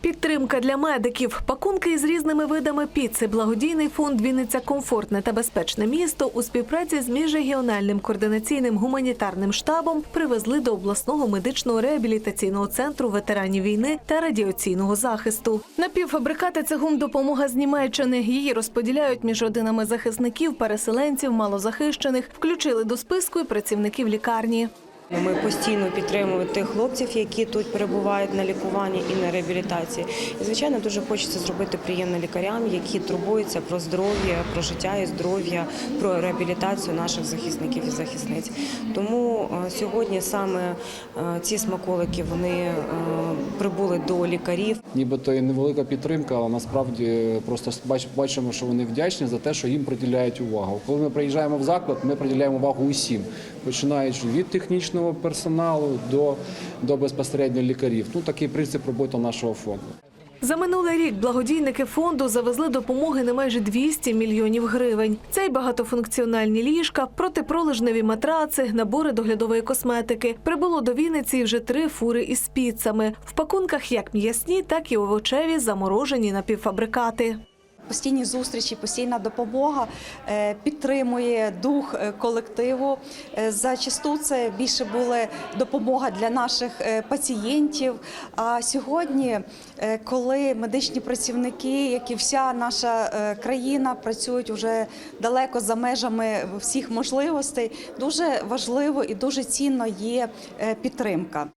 Підтримка для медиків, пакунки із різними видами піци, благодійний фонд Вінниця комфортне та безпечне місто у співпраці з міжрегіональним координаційним гуманітарним штабом привезли до обласного медичного реабілітаційного центру ветеранів війни та радіаційного захисту. Напівфабрикати це гумдопомога з Німеччини. Її розподіляють між родинами захисників, переселенців, малозахищених. Включили до списку і працівників лікарні. Ми постійно підтримуємо тих хлопців, які тут перебувають на лікуванні і на реабілітації. І звичайно, дуже хочеться зробити приємно лікарям, які турбуються про здоров'я, про життя і здоров'я, про реабілітацію наших захисників і захисниць. Тому е, сьогодні саме е, ці смаколики вони е, прибули до лікарів. Нібито і невелика підтримка, але насправді просто бач- бачимо, що вони вдячні за те, що їм приділяють увагу. Коли ми приїжджаємо в заклад, ми приділяємо увагу усім, починаючи від технічного персоналу до, до безпосередньо лікарів. Ну такий принцип роботи нашого фонду. За минулий рік благодійники фонду завезли допомоги на майже 200 мільйонів гривень. Це й багатофункціональні ліжка, протипролежневі матраци, набори доглядової косметики. Прибуло до Вінниці вже три фури із піцами. В пакунках як м'ясні, так і овочеві заморожені напівфабрикати. Постійні зустрічі, постійна допомога е, підтримує дух е, колективу. Е, Зачасту це більше була допомога для наших пацієнтів. А сьогодні, коли медичні працівники, як і вся наша країна, працюють вже далеко за межами всіх можливостей, дуже важливо і дуже цінно є підтримка.